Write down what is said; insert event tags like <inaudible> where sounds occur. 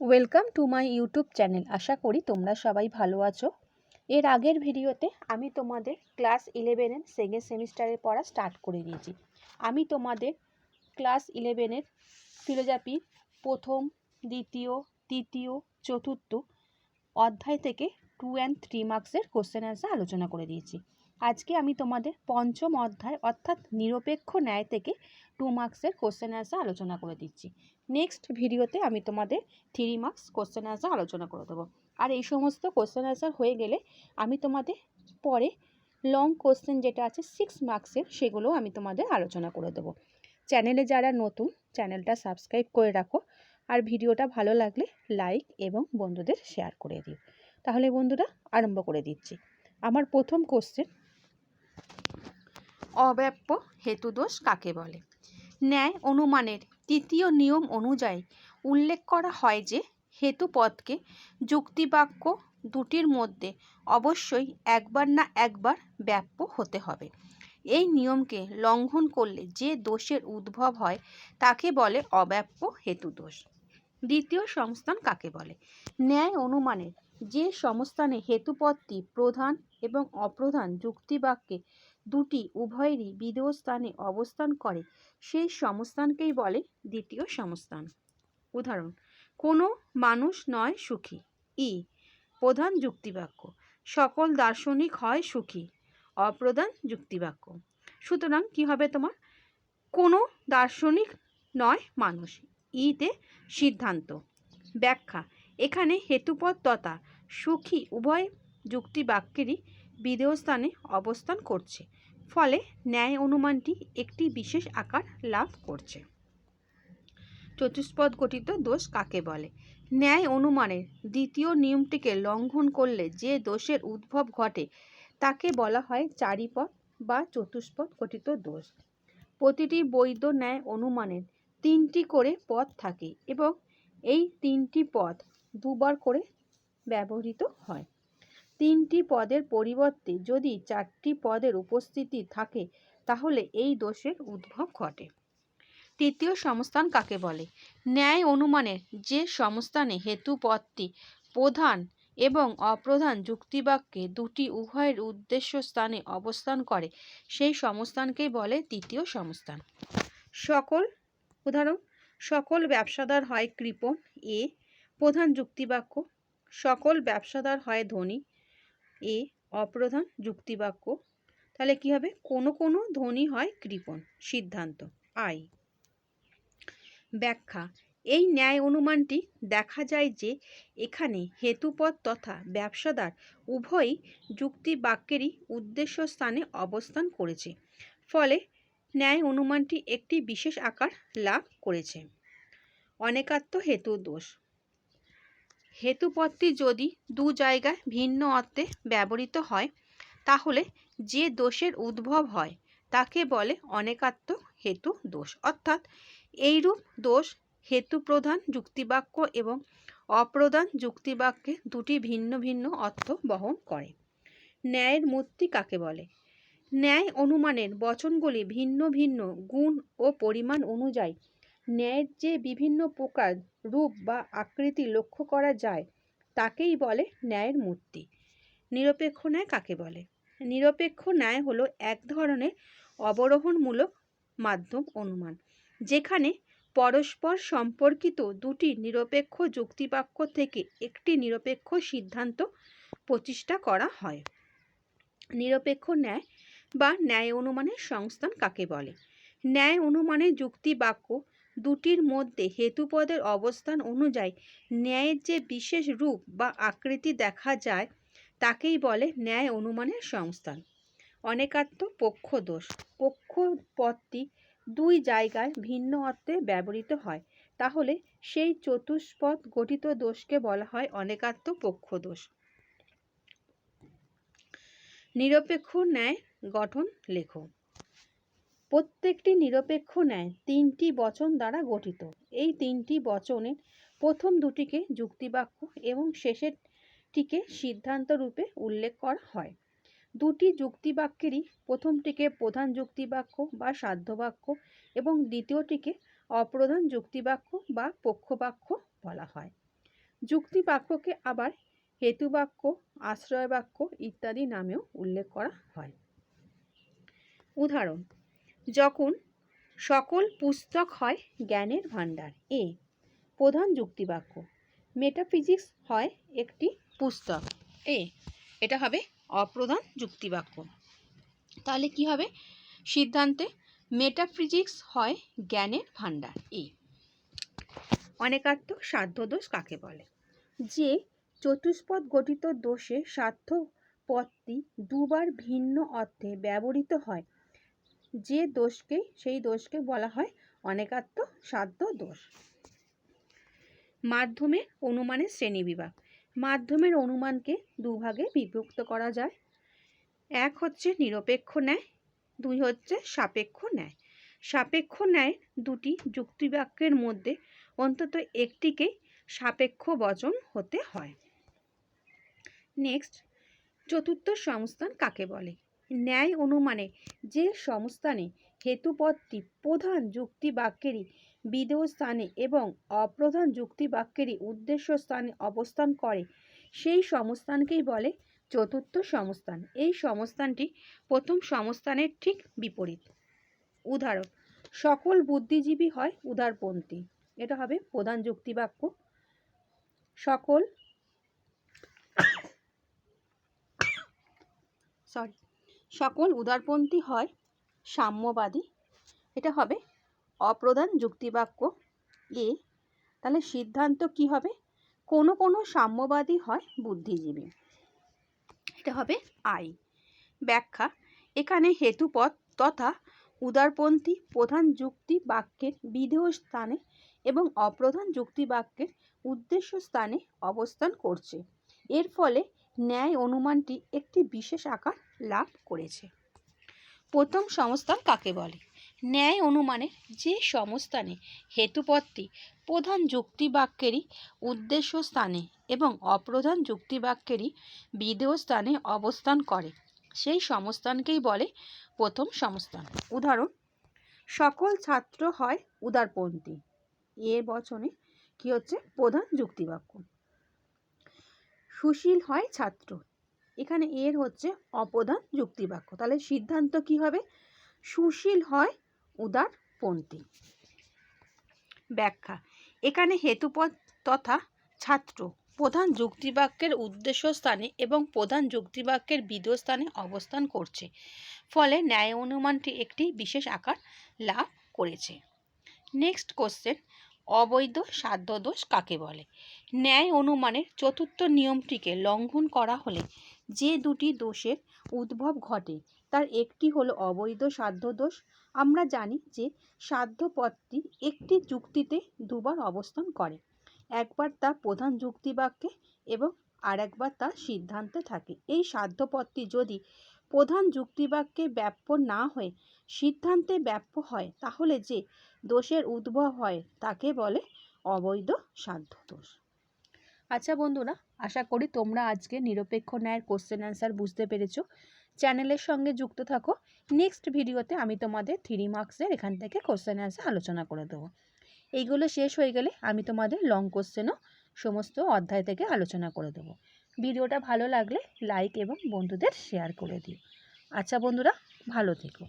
Welcome to my YouTube channel আশা করি তোমরা সবাই ভালো আছো। এর আগের ভিডিওতে আমি তোমাদের ক্লাস ইলেভেনের সেকেন্ড সেমিস্টারের পড়া স্টার্ট করে দিয়েছি। আমি তোমাদের ক্লাস ইলেভেনের ফিলোজফি প্রথম, দ্বিতীয়, তৃতীয়, চতুর্থ অধ্যায় থেকে টু অ্যান্ড থ্রি মার্কসের কোশ্চেন অ্যান্সার আলোচনা করে দিয়েছি। আজকে আমি তোমাদের পঞ্চম অধ্যায় অর্থাৎ নিরপেক্ষ ন্যায় থেকে টু মার্কসের কোশ্চেন অ্যান্সার আলোচনা করে দিচ্ছি। নেক্সট ভিডিওতে আমি তোমাদের থ্রি মার্কস কোশ্চেন অ্যান্সার আলোচনা করে দেবো। আর এই সমস্ত কোশ্চেন অ্যান্সার হয়ে গেলে আমি তোমাদের পরে লং কোশ্চেন যেটা আছে সিক্স মার্কসের সেগুলো আমি তোমাদের আলোচনা করে দেবো। চ্যানেলে যারা নতুন চ্যানেলটা সাবস্ক্রাইব করে রাখো। আর ভিডিওটা ভালো লাগলে লাইক এবং বন্ধুদের শেয়ার করে দিও। তাহলে বন্ধুরা, আরম্ভ করে দিচ্ছি। আমার প্রথম কোশ্চেন অব্যাপ্য হেতুদোষ কাকে বলে? ন্যায় অনুমানের তৃতীয় নিয়ম অনুযায়ী উল্লেখ করা হয় যে, হেতুপদকে যুক্তিবাক্য দুটির মধ্যে অবশ্যই একবার না একবার ব্যাপ্য হতে হবে। এই নিয়মকে লঙ্ঘন করলে যে দোষের উদ্ভব হয় তাকে বলে অব্যাপ্য হেতুদোষ দ্বিতীয় সংস্থান কাকে বলে? ন্যায় অনুমানের যে সংস্থানে হেতুপদটি প্রধান এবং অপ্রধান যুক্তিবাক্যে দুটি উভয়েরই বিদেয় স্থানে অবস্থান করে, সেই সংস্থানকেই বলে দ্বিতীয় সংস্থান। উদাহরণ, কোনো মানুষ নয় সুখী। ই, প্রধান যুক্তিবাক্য, সকল দার্শনিক হয় সুখী, অপ্রধান যুক্তিবাক্য। সুতরাং কি হবে তোমার? কোনো দার্শনিক নয় মানুষ। ইতে সিদ্ধান্ত। ব্যাখ্যা, এখানে হেতুপদ তথা সুখী উভয় যুক্তিবাক্যেরই বিদেয় স্থানে অবস্থান করছে, ফলে ন্যায় অনুমানটি একটি বিশেষ আকার লাভ করছে। চতুষ্পদ গঠিত দোষ কাকে বলে? ন্যায় অনুমানের দ্বিতীয় নিয়মটিকে লঙ্ঘন করলে যে দোষের উদ্ভব ঘটে, তাকে বলা হয় চারিপদ বা চতুষ্পদ গঠিত দোষ। প্রতিটি বৈধ ন্যায় অনুমানের তিনটি করে পদ থাকে এবং এই তিনটি পদ দুবার করে ব্যবহৃত হয়। তিনটি পদের পরিবর্তে যদি চারটি পদের উপস্থিতি থাকে, তাহলে এই দোষের উদ্ভব ঘটে। তৃতীয় সংস্থান কাকে বলে? ন্যায় অনুমানের যে সংস্থানে হেতু পদটি প্রধান এবং অপ্রধান যুক্তিবাক্যে দুটি উভয়ের উদ্দেশ্য স্থানে অবস্থান করে, সেই সংস্থানকেই বলে তৃতীয় সংস্থান। সকল, উদাহরণ, সকল ব্যবসাদার হয় কৃপণ, এ, প্রধান যুক্তিবাক্য সকল ব্যবসাদার হয় ধনী। এ অপ্রধান যুক্তিবাক্য। তাহলে কি হবে? কোনো কোনো ধনী হয় কৃপণ। সিদ্ধান্ত। আই। ব্যাখ্যা। এই ন্যায় অনুমানটি দেখা যায় যে এখানে হেতুপদ তথা ব্যবসাদার উভয়ই যুক্তি বাক্যেরই উদ্দেশ্য স্থানে অবস্থান করেছে। ফলে ন্যায় অনুমানটি একটি বিশেষ আকার লাভ করেছে। অনেকাত্ম হেতু দোষ। হেতুপদটি যদি দু জায়গায় ভিন্ন অর্থে ব্যবহৃত হয়, তাহলে যে দোষের উদ্ভব হয়, তাকে বলে অনেকাত্ম হেতু দোষ। অর্থাৎ এইরূপ দোষ হেতু প্রধান যুক্তিবাক্য এবং অপ্রধান যুক্তিবাক্যে দুটি ভিন্ন ভিন্ন অর্থ বহন করে। ন্যায়ের মূর্তি কাকে বলে? ন্যায় অনুমানের বচনগুলি ভিন্ন ভিন্ন গুণ ও পরিমাণ অনুযায়ী ন্যায়ের যে বিভিন্ন প্রকার রূপ বা আকৃতি লক্ষ্য করা যায়, তাকেই বলে ন্যায়ের মূর্তি। নিরপেক্ষ ন্যায় কাকে বলে? নিরপেক্ষ ন্যায় হলো এক ধরনের অবরোহণমূলক মাধ্যম অনুমান, যেখানে পরস্পর সম্পর্কিত দুটি নিরপেক্ষ যুক্তিবাক্য থেকে একটি নিরপেক্ষ সিদ্ধান্ত প্রতিষ্ঠা করা হয়। নিরপেক্ষ ন্যায় বা ন্যায় অনুমানের সংস্থান কাকে বলে? ন্যায় অনুমানের যুক্তিবাক্য দুটির মধ্যে হেতুপদের অবস্থান অনুযায়ী ন্যায়ের যে বিশেষ রূপ বা আকৃতি দেখা যায়, তাকেই বলে ন্যায় অনুমানের সংস্থান। অনেকাত্ম পক্ষ দোষ পক্ষ পদটি দুই জায়গায় ভিন্ন অর্থে ব্যবহৃত হয়। তাহলে সেই চতুষ্পদ গঠিত দোষকে বলা হয় অনেকাত্ম পক্ষ দোষ নিরপেক্ষ ন্যায় গঠন লেখো প্রত্যেকটি নিরপেক্ষ ন্যায় তিনটি বচন দ্বারা গঠিত। এই তিনটি বচনের প্রথম দুটিকে যুক্তিবাক্য এবং শেষেরটিকে সিদ্ধান্ত রূপে উল্লেখ করা হয়। দুটি যুক্তিবাক্যেরই প্রথমটিকে প্রধান যুক্তিবাক্য বা সাধ্যবাক্য এবং দ্বিতীয়টিকে অপ্রধান যুক্তিবাক্য বা পক্ষবাক্য বলা হয়। যুক্তি বাক্যকে আবার হেতু বাক্য আশ্রয় বাক্য ইত্যাদি নামেও উল্লেখ করা হয়। উদাহরণ যখন সকল পুস্তক হয় জ্ঞানের ভাণ্ডার। এ প্রধান যুক্তিবাক্য। মেটাফিজিক্স হয় একটি পুস্তক। এ, এটা হবে অপ্রধান যুক্তিবাক্য। তাহলে কি হবে? সিদ্ধান্তে মেটাফিজিক্স হয় জ্ঞানের ভাণ্ডার। এ, অনেকাত্মক সাধ্য দোষ কাকে বলে? যে চতুষ্পদ গঠিত দোষে সাধ্য পদটি দুবার ভিন্ন অর্থে ব্যবহৃত হয়। যে দোষকে, সেই দোষকে বলা হয় অনেকাত্ম সাধ্য দোষ। মাধ্যমের অনুমানের শ্রেণীবিভাগ মাধ্যমের অনুমানকে দুভাগে বিভক্ত করা যায়। এক হচ্ছে নিরপেক্ষ ন্যায়, দুই হচ্ছে সাপেক্ষ ন্যায়। সাপেক্ষ ন্যায় দুটি যুক্তিবাক্যের মধ্যে অন্তত একটিকে সাপেক্ষ বচন হতে হয়। নেক্সট, চতুর্থ সংস্থান কাকে বলে? ন্যায় অনুমানে যে সংস্থানে হেতুপদটি প্রধান যুক্তি বাক্যেরই বিধেয় স্থানে এবং অপ্রধান যুক্তি বাক্যেরই উদ্দেশ্য স্থানে অবস্থান করে, সেই সংস্থানকেই বলে চতুর্থ সংস্থান। এই সংস্থানটি প্রথম সংস্থানের ঠিক বিপরীত। উদাহরণ, সকল বুদ্ধিজীবী হয় উদারপন্থী। এটা হবে প্রধান যুক্তি বাক্য সকল <coughs> সরি সকল উদারপন্থী হয় সাম্যবাদী। এটা হবে অপ্রধান যুক্তিবাক্য এ। তাহলে সিদ্ধান্ত কি হবে? কোনো কোনো সাম্যবাদী হয় বুদ্ধিজীবী। এটা হবে আই। ব্যাখ্যা, এখানে হেতুপথ তথা উদারপন্থী প্রধান যুক্তি বাক্যের বিধেয় স্থানে এবং অপ্রধান যুক্তি বাক্যের উদ্দেশ্য স্থানে অবস্থান করছে। এর ফলে ন্যায় অনুমানটি একটি বিশেষ আকার লাভ করেছে। প্রথম সংস্থান কাকে বলে? ন্যায় অনুমানে যে সংস্থানে হেতুপদটি প্রধান যুক্তিবাক্যেরই উদ্দেশ্য স্থানে এবং অপ্রধান যুক্তিবাক্যেরই বিধেয় স্থানে অবস্থান করে, সেই সংস্থানকেই বলে প্রথম সংস্থান। উদাহরণ, সকল ছাত্র হয় উদারপন্থী। এ বচনে কি হচ্ছে? প্রধান যুক্তিবাক্য। সুশীল হয় ছাত্র। এখানে এর হচ্ছে অপ্রধান যুক্তিবাক্য। তাহলে সিদ্ধান্ত কি হবে? সুশীল হয় উদারপন্থী। ব্যাখ্যা। এখানে হেতুপদ তথা ছাত্র প্রধান যুক্তিবাক্যের উদ্দেশ্য স্থানে এবং প্রধান যুক্তিবাক্যের বিধেয় স্থানে অবস্থান করছে। ফলে ন্যায় অনুমানটি একটি বিশেষ আকার লাভ করেছে। নেক্সট কোশ্চেন অবৈধ সাধ্যদোষ কাকে বলে? ন্যায় অনুমানের চতুর্থ নিয়মটিকে লঙ্ঘন করা হলে যে দুটি দোষের উদ্ভব ঘটে, তার একটি হলো অবৈধ সাধ্য দোষ আমরা জানি যে সাধ্য পদটি একটি যুক্তিতে দুবার অবস্থান করে। একবার তা প্রধান যুক্তিবাক্যে এবং আরেকবার তা সিদ্ধান্তে থাকে। এই সাধ্য পদটি যদি প্রধান যুক্তিবাক্যে ব্যাপ্য না হয়ে সিদ্ধান্তে ব্যাপ্য হয়, তাহলে যে দোষের উদ্ভব হয়, তাকে বলে অবৈধ সাধ্য দোষ। আচ্ছা বন্ধুরা, আশা করি তোমরা আজকে নিরপেক্ষ ন্যায়ের কোশ্চেন অ্যান্সার বুঝতে পেরেছ। চ্যানেলের সঙ্গে যুক্ত থাকো। নেক্সট ভিডিওতে আমি তোমাদের থ্রি মার্কসের এখান থেকে কোশ্চেন অ্যান্সার আলোচনা করে দেবো। এইগুলো শেষ হয়ে গেলে আমি তোমাদের লং কোশ্চেনও সমস্ত অধ্যায় থেকে আলোচনা করে দেবো। ভিডিওটা ভালো লাগলে লাইক এবং বন্ধুদের শেয়ার করে দিও। আচ্ছা বন্ধুরা ভালো থেকো।